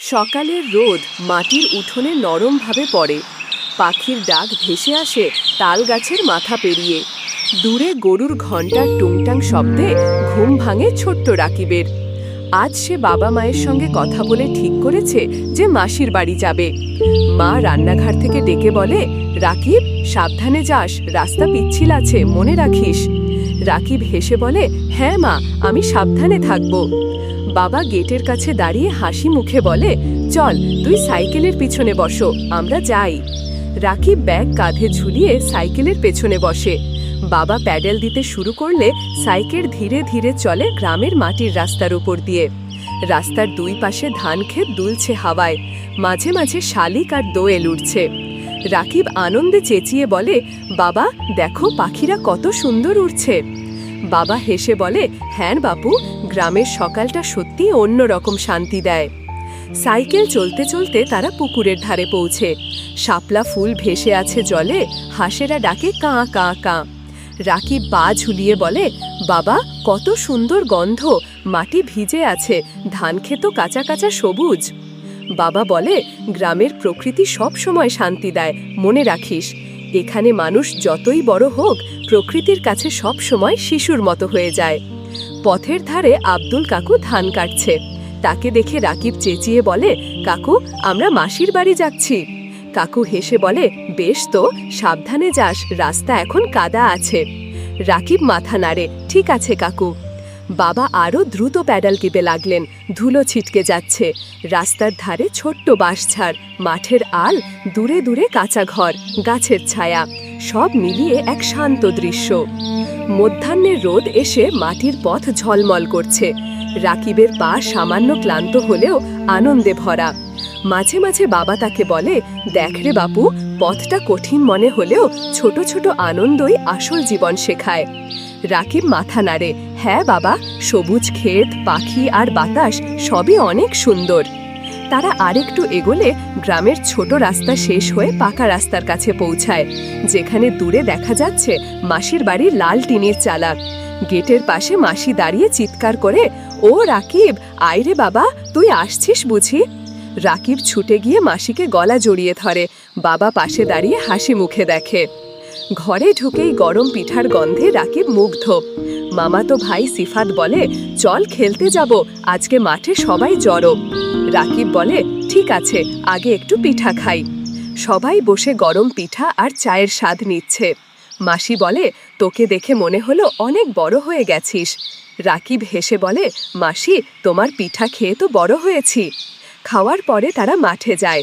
সকালের রোদ মাটির উঠোনে নরমভাবে পড়ে। পাখির ডাক ভেসে আসে তাল গাছের মাথা পেরিয়ে। দূরে গরুর ঘণ্টার টুংটাং শব্দে ঘুম ভাঙে ছোট্ট রাকিবের। আজ সে বাবা মায়ের সঙ্গে কথা বলে ঠিক করেছে যে মাসির বাড়ি যাবে। মা রান্নাঘর থেকে ডেকে বলে, রাকিব, সাবধানে যাস, রাস্তা পিচ্ছিল আছে, মনে রাখিস। রাকিব হেসে বলে হ্যাঁ মা, আমি সাবধানে থাকব। বাবা গেটের কাছে দাঁড়িয়ে হাসি মুখে বলে, চল, তুই সাইকেলের পিছনে বসো, আমরা যাই। রাকিব ব্যাগ কাঁধে ঝুলিয়ে সাইকেলের পেছনে বসে। বাবা প্যাডেল দিতে শুরু করলে সাইকেল ধীরে ধীরে চলে গ্রামের মাটির রাস্তার উপর দিয়ে। রাস্তার দুই পাশে ধান ক্ষেত দুলছে হাওয়ায়, মাঝে মাঝে শালিক আর দোয়েল উঠছে রাকিব আনন্দে চেঁচিয়ে বলে, বাবা, দেখো পাখিরা কত সুন্দর উড়ছে। বাবা হেসে বলে হ্যাঁ বাপু গ্রামের সকালটা সত্যি অন্যরকম শান্তি দেয়। সাইকেল চলতে চলতে তারা পুকুরের ধারে পৌঁছে। শাপলা ফুল ভেসে আছে জলে, হাঁসেরা ডাকে কাঁ কাঁ কাঁ। রাকিব পা ঝুলিয়ে বলে, বাবা, কত সুন্দর গন্ধ, মাটি ভিজে আছে, ধান ক্ষেত কাঁচা কাঁচা সবুজ। বাবা বলে, গ্রামের প্রকৃতি সব সময় শান্তি দেয়, মনে রাখিস। এখানে মানুষ যতই বড় হোক, প্রকৃতির কাছে সব সময় শিশুর মতো হয়ে যায়। পথের ধারে আব্দুল কাকু ধান কাটছে। তাকে দেখে রাকিব চেঁচিয়ে বলে, কাকু, আমরা মাসির বাড়ি যাচ্ছি। কাকু হেসে বলে, বেশ তো, সাবধানে যাস, রাস্তা এখন কাদা আছে। রাকিব মাথা নাড়ে, ঠিক আছে কাকু। বাবা আরও দ্রুত প্যাডাল টিপে লাগলেন। ধুলো ছিটকে যাচ্ছে। রাস্তার ধারে ছোট্ট বাঁশঝাড়, মাঠের আল, দূরে দূরে কাঁচা ঘর, গাছের ছায়া, সব মিলিয়ে এক শান্ত দৃশ্য। মধ্যাহ্নের রোদ এসে মাটির পথ ঝলমল করছে। রাকিবের পা সামান্য ক্লান্ত হলেও আনন্দে ভরা। মাঝে মাঝে বাবা তাকে বলে, দেখ রে বাপু, পথটা কঠিন মনে হলেও ছোট ছোট আনন্দই আসল জীবন শেখায়। রাকিব মাথা নাড়ে হ্যাঁ বাবা, সবুজ ক্ষেত, পাখি আর বাতাস সবই অনেক সুন্দর। তারা আরেকটু এগোলে গ্রামের ছোট রাস্তা শেষ হয়ে পাকা রাস্তার কাছে পৌঁছায়, যেখানে দূরে দেখা যাচ্ছে মাসির বাড়ির লাল টিনের চালা। গেটের পাশে মাসি দাঁড়িয়ে চিৎকার করে, ও রাকিব আইরে বাবা, তুই আসছিস বুঝি? রাকিব ছুটে গিয়ে মাসিকে গলা জড়িয়ে ধরে, বাবা পাশে দাঁড়িয়ে হাসি মুখে দেখে। ঘরে ঢুকেই গরম পিঠার গন্ধে রাকিব মুগ্ধ। মামাতো ভাই সিফাত বলে, চল খেলতে যাব, আজকে মাঠে সবাই জড়ো। রাকিব বলে, ঠিক আছে, আগে একটু পিঠা খাই। সবাই বসে গরম পিঠা আর চায়ের স্বাদ নিচ্ছে। মাসি বলে, তোকে দেখে মনে হলো অনেক বড় হয়ে গেছিস। রাকিব হেসে বলে, মাসি, তোমার পিঠা খেয়ে তো বড় হয়েছি। খাওয়ার পরে তারা মাঠে যায়।